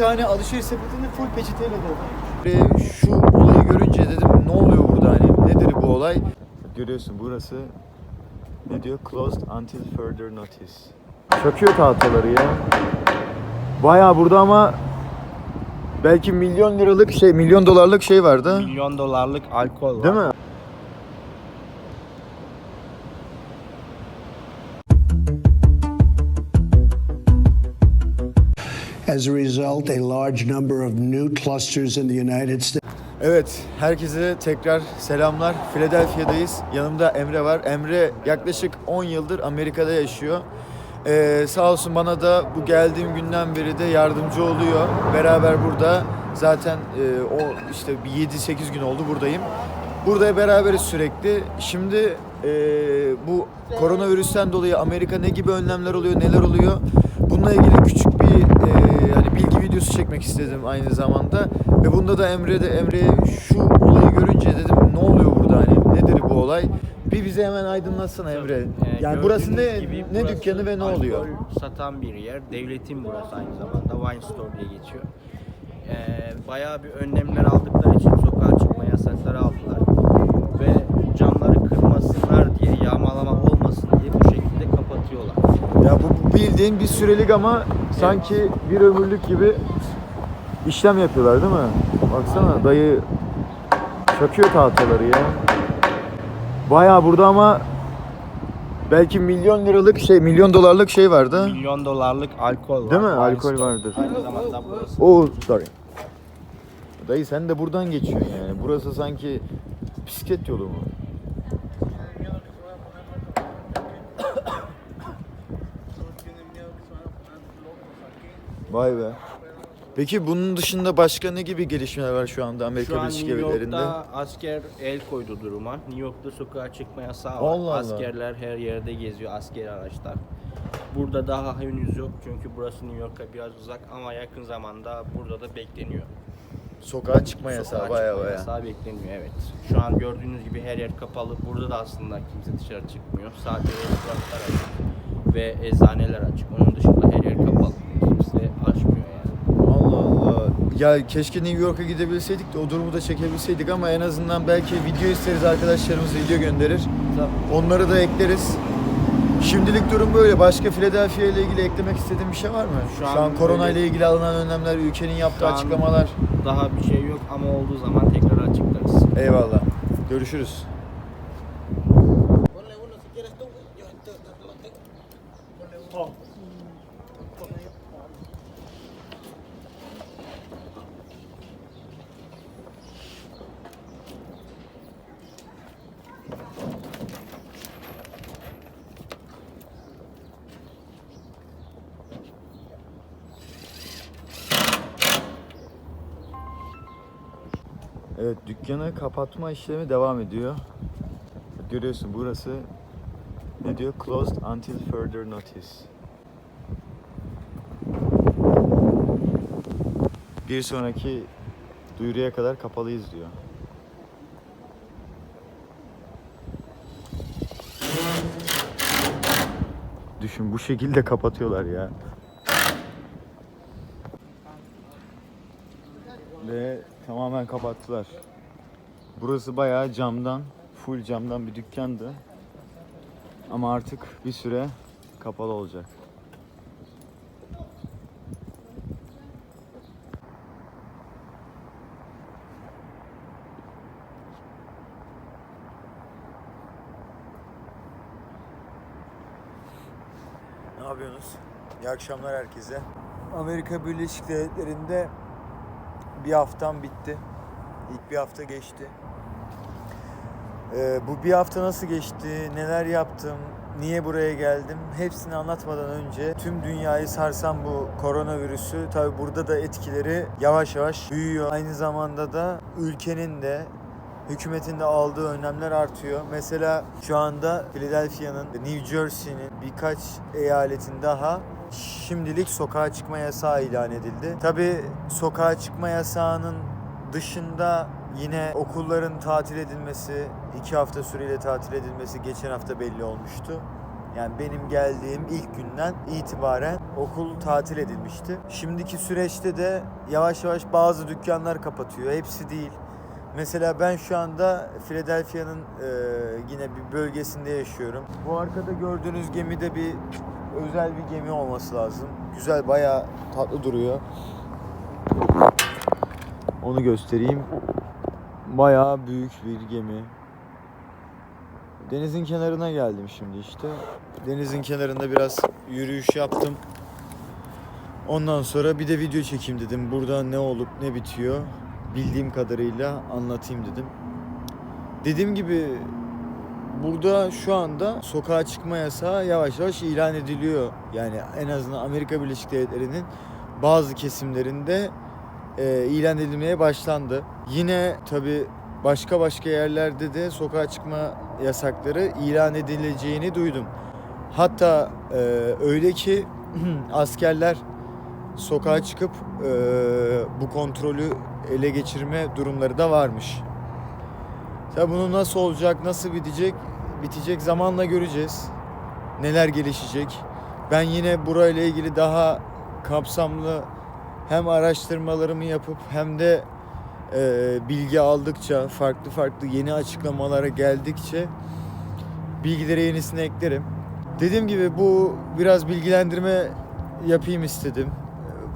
tane alışveriş sepetini full peçeteyle doldu. Şu olayı görünce dedim ne oluyor burada hani nedir bu olay? Görüyorsun burası ne diyor? Closed until further notice. Çakıyor tahtaları ya. Bayağı burada ama belki milyon liralık şey, milyon dolarlık şey vardı. Milyon dolarlık alkol var. Değil mi? As a result, a large number of new clusters in the United States. Evet, herkese tekrar selamlar. Philadelphia'dayız. Yanımda Emre var. Emre yaklaşık 10 yıldır Amerika'da yaşıyor. Ee, sağ olsun bana da bu geldiğim günden beri de yardımcı oluyor. Beraber burada zaten e, o işte bir 7-8 gün oldu buradayım. Burada beraberiz sürekli. Şimdi e, bu koronavirüsten dolayı Amerika ne gibi önlemler oluyor, neler oluyor? Bununla ilgili küçük bir e, videosu çekmek istedim aynı zamanda. Ve bunda da Emre de Emre'ye şu olayı görünce dedim ne oluyor burada hani nedir bu olay? Bir bize hemen aydınlatsana Emre. Ee, Yani burası ne gibi ne burası dükkanı ve ne oluyor? satan bir yer. Devletin burası aynı zamanda. Wine Store diye geçiyor. Ee, bayağı bir önlemler aldıkları için sokağa çıkma yasakları aldılar. Ve camları kırmasınlar diye, yağmalama olmasın diye bu şekilde kapatıyorlar. Ya bu bu bildiğin bir sürelik ama sanki bir ömürlük gibi işlem yapıyorlar değil mi? Baksana dayı çakıyor tahtaları ya. Bayağı burada ama belki milyon liralık şey, milyon dolarlık şey vardı. Milyon dolarlık alkol var. Değil mi? Alkol Store. vardır. Aynı zamanda burası. Oh, sorry. Dayı sen de buradan geçiyorsun yani. Burası sanki bisiklet yolu mu? Vay be. Peki bunun dışında başka ne gibi gelişmeler var şu anda Amerika Şu an Birleşik New Devletleri'nde? York'ta asker el koydu duruma. New York'ta sokağa çıkma yasağı var. Allah Allah. Askerler her yerde geziyor, askeri araçlar. Burada daha henüz yok çünkü burası New York'a biraz uzak ama yakın zamanda burada da bekleniyor. Sokağa çıkma yasağı Sokağa baya çıkma baya. yasağı bekleniyor evet. Şu an gördüğünüz gibi her yer kapalı. Burada da aslında kimse dışarı çıkmıyor. Sadece restoranlar açık ve eczaneler açık. Onun dışında her yer kapalı. Kimse açmıyor yani. Allah Allah. Ya keşke New York'a gidebilseydik de o durumu da çekebilseydik ama en azından belki video isteriz arkadaşlarımız video gönderir. Onları da ekleriz. Şimdilik durum böyle. Başka Philadelphia ile ilgili eklemek istediğin bir şey var mı? Şu Şu an, korona ile ilgili alınan önlemler, ülkenin yaptığı açıklamalar. Daha bir şey yok ama olduğu zaman tekrar açıklarız. Eyvallah. Görüşürüz. Evet dükkanı kapatma işlemi devam ediyor. Görüyorsun burası ne diyor? Closed until further notice. Bir sonraki duyuruya kadar kapalıyız diyor. Düşün bu şekilde kapatıyorlar ya. Ve tamamen kapattılar. Burası bayağı camdan, full camdan bir dükkandı. Ama artık bir süre kapalı olacak. Ne yapıyorsunuz? İyi akşamlar herkese. Amerika Birleşik Devletleri'nde bir haftam bitti. İlk bir hafta geçti. Ee, bu bir hafta nasıl geçti, neler yaptım, niye buraya geldim hepsini anlatmadan önce tüm dünyayı sarsan bu koronavirüsü tabi burada da etkileri yavaş yavaş büyüyor. Aynı zamanda da ülkenin de hükümetin de aldığı önlemler artıyor. Mesela şu anda Philadelphia'nın, New Jersey'nin birkaç eyaletin daha şimdilik sokağa çıkma yasağı ilan edildi. Tabi sokağa çıkma yasağının dışında yine okulların tatil edilmesi, iki hafta süreyle tatil edilmesi geçen hafta belli olmuştu. Yani benim geldiğim ilk günden itibaren okul tatil edilmişti. Şimdiki süreçte de yavaş yavaş bazı dükkanlar kapatıyor. Hepsi değil. Mesela ben şu anda Philadelphia'nın e, yine bir bölgesinde yaşıyorum. Bu arkada gördüğünüz gemi de bir özel bir gemi olması lazım. Güzel, bayağı tatlı duruyor. Onu göstereyim. Bayağı büyük bir gemi. Denizin kenarına geldim şimdi işte. Denizin kenarında biraz yürüyüş yaptım. Ondan sonra bir de video çekeyim dedim. Burada ne olup ne bitiyor bildiğim kadarıyla anlatayım dedim. Dediğim gibi burada şu anda sokağa çıkma yasağı yavaş yavaş ilan ediliyor. Yani en azından Amerika Birleşik Devletleri'nin bazı kesimlerinde e, ilan edilmeye başlandı. Yine tabi başka başka yerlerde de sokağa çıkma yasakları ilan edileceğini duydum. Hatta e, öyle ki askerler sokağa çıkıp e, bu kontrolü ele geçirme durumları da varmış. Tabi bunun nasıl olacak, nasıl bitecek, bitecek zamanla göreceğiz. Neler gelişecek. Ben yine burayla ilgili daha kapsamlı hem araştırmalarımı yapıp hem de e, bilgi aldıkça, farklı farklı yeni açıklamalara geldikçe bilgilere yenisini eklerim. Dediğim gibi bu biraz bilgilendirme yapayım istedim.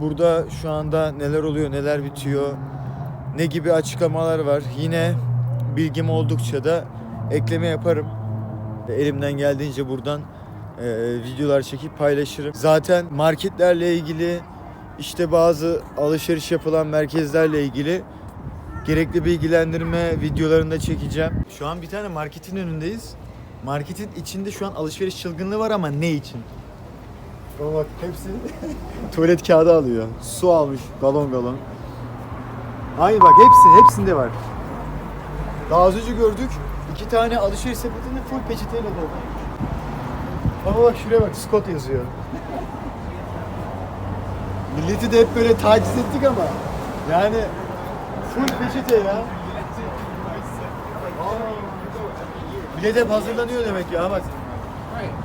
Burada şu anda neler oluyor, neler bitiyor, ne gibi açıklamalar var. Yine bilgim oldukça da ekleme yaparım. Elimden geldiğince buradan e, videolar çekip paylaşırım. Zaten marketlerle ilgili işte bazı alışveriş yapılan merkezlerle ilgili gerekli bilgilendirme videolarını da çekeceğim. Şu an bir tane marketin önündeyiz. Marketin içinde şu an alışveriş çılgınlığı var ama ne için? Ama bak hepsi tuvalet kağıdı alıyor. Su almış galon galon. Aynı bak hepsi hepsinde var. Daha az önce gördük. iki tane alışveriş sepetinde full peçeteyle doldu. Ama bak şuraya bak Scott yazıyor. Milleti de hep böyle taciz ettik ama yani full peçete ya. Aa, Millet hep hazırlanıyor demek ya bak.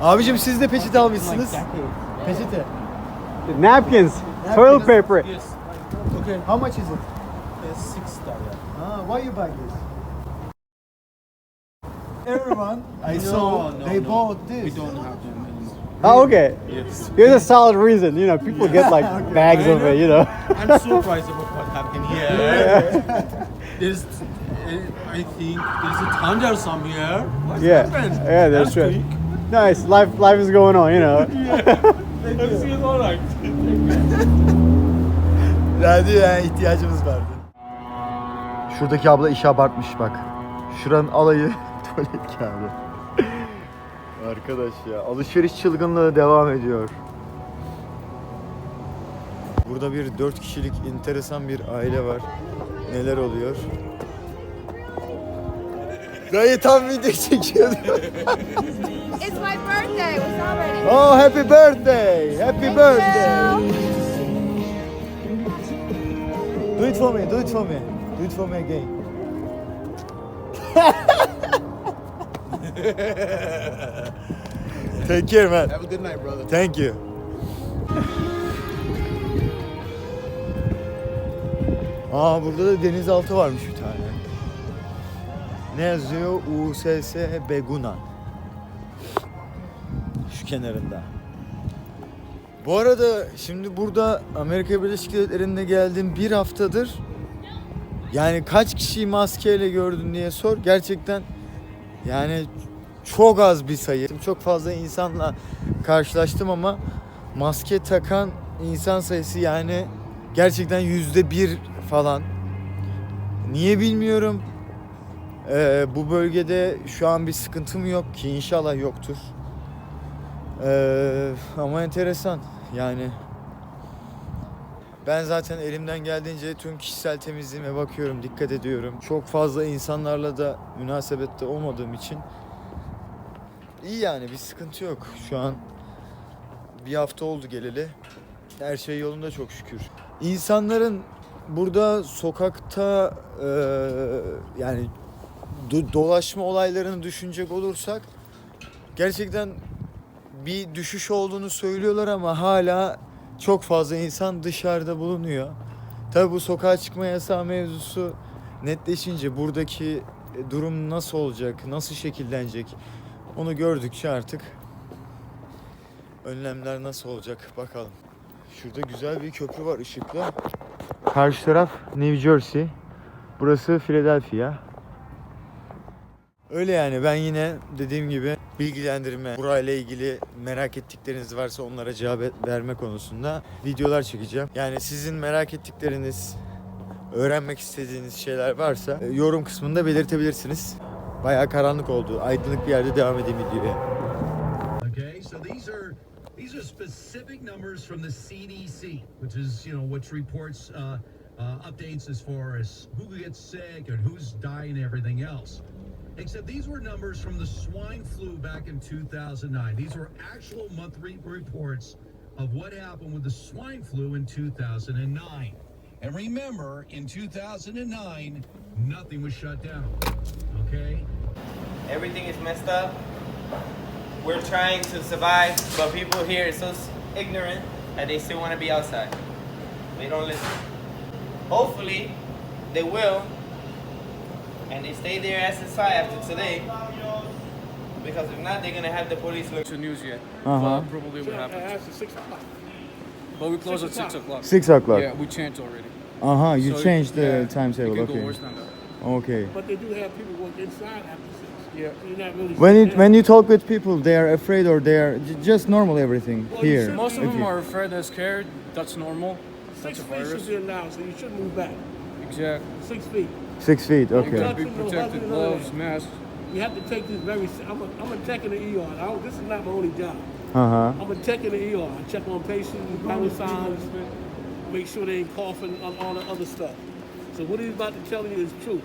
Abicim siz de peçete almışsınız. Peçete. Napkins, toilet paper. Okay. How much is it? it's six dollar. Ah, why you buy this? Everyone I saw no, they no. bought We this. don't have anymore. Oh, okay. Yes. Here's a solid reason. You know, people get like bags of it. You know. I'm surprised about what happened here. there's, uh, I think there's a thunder somewhere. What Yeah. happened? Yeah, that's true. Nice. Life, life is going on. You know. Everything is alright. Radyoya ihtiyacımız vardı. Şuradaki abla işi abartmış bak. Şuranın alayı tuvalet kağıdı. Arkadaş ya alışveriş çılgınlığı devam ediyor. Burada bir dört kişilik enteresan bir aile var. Neler oluyor? Dayı tam video çekiyordu. It's my birthday. We celebrating. Oh happy birthday! Happy Thank birthday! you. Do it for me, do it for me. Do it for me again. Take care man. Have a good night, brother. Thank you. Aa burada da denizaltı varmış bir tane. Ne yazıyor? USS Beguna. Şu kenarında. Bu arada şimdi burada Amerika Birleşik Devletleri'nde geldim bir haftadır. Yani kaç kişiyi maskeyle gördün diye sor. Gerçekten yani çok az bir sayı. Çok fazla insanla karşılaştım ama maske takan insan sayısı yani gerçekten yüzde bir falan. Niye bilmiyorum. Ee, bu bölgede şu an bir sıkıntım yok ki inşallah yoktur. Ee, ama enteresan yani. Ben zaten elimden geldiğince tüm kişisel temizliğime bakıyorum, dikkat ediyorum. Çok fazla insanlarla da münasebette olmadığım için iyi yani bir sıkıntı yok şu an. Bir hafta oldu geleli. Her şey yolunda çok şükür. İnsanların burada sokakta eee, yani do- dolaşma olaylarını düşünecek olursak gerçekten bir düşüş olduğunu söylüyorlar ama hala çok fazla insan dışarıda bulunuyor. Tabi bu sokağa çıkma yasağı mevzusu netleşince buradaki e, durum nasıl olacak, nasıl şekillenecek onu gördükçe artık önlemler nasıl olacak bakalım. Şurada güzel bir köprü var ışıklı. Karşı taraf New Jersey. Burası Philadelphia. Öyle yani ben yine dediğim gibi bilgilendirme, burayla ilgili merak ettikleriniz varsa onlara cevap et- verme konusunda videolar çekeceğim. Yani sizin merak ettikleriniz, öğrenmek istediğiniz şeyler varsa e, yorum kısmında belirtebilirsiniz. Bayağı karanlık oldu. Aydınlık bir yerde devam edeyim videoya. Okay, these are specific numbers from the CDC, which is you know which reports uh, uh, updates as far as who gets sick and who's dying and everything else. Except these were numbers from the swine flu back in 2009. These were actual monthly reports of what happened with the swine flu in 2009. And remember, in 2009, nothing was shut down. Okay. Everything is messed up. We're trying to survive, but people here are so ignorant that they still want to be outside. They don't listen. Hopefully, they will, and they stay their ass inside after today. Because if not, they're gonna have the police look. the news yet. Uh-huh. But probably what happened. But we close at six o'clock. 6 o'clock. Yeah, we changed already. Uh huh. you So, changed the yeah, timetable. We can go Okay. worse than that. Okay. But they do have people work inside after six. Yeah. You're not really. When shut it when you talk with people, they are afraid or they are j- just normal everything Well, here. Most of If them you- are afraid and scared. That's normal. Six That's feet should virus. be allowed, so you shouldn't move back. Exactly. Six feet. Six feet. You Okay. gotta be protected, hugging, none of gloves, that. masks. You have to take this very. se- I'm a, I'm a tech in the ER. I don't, this is not my only job. Uh huh. I'm a tech in the ER. I check on patients, vital signs, make sure they ain't coughing, and all the other stuff. So what he's about to tell you is true.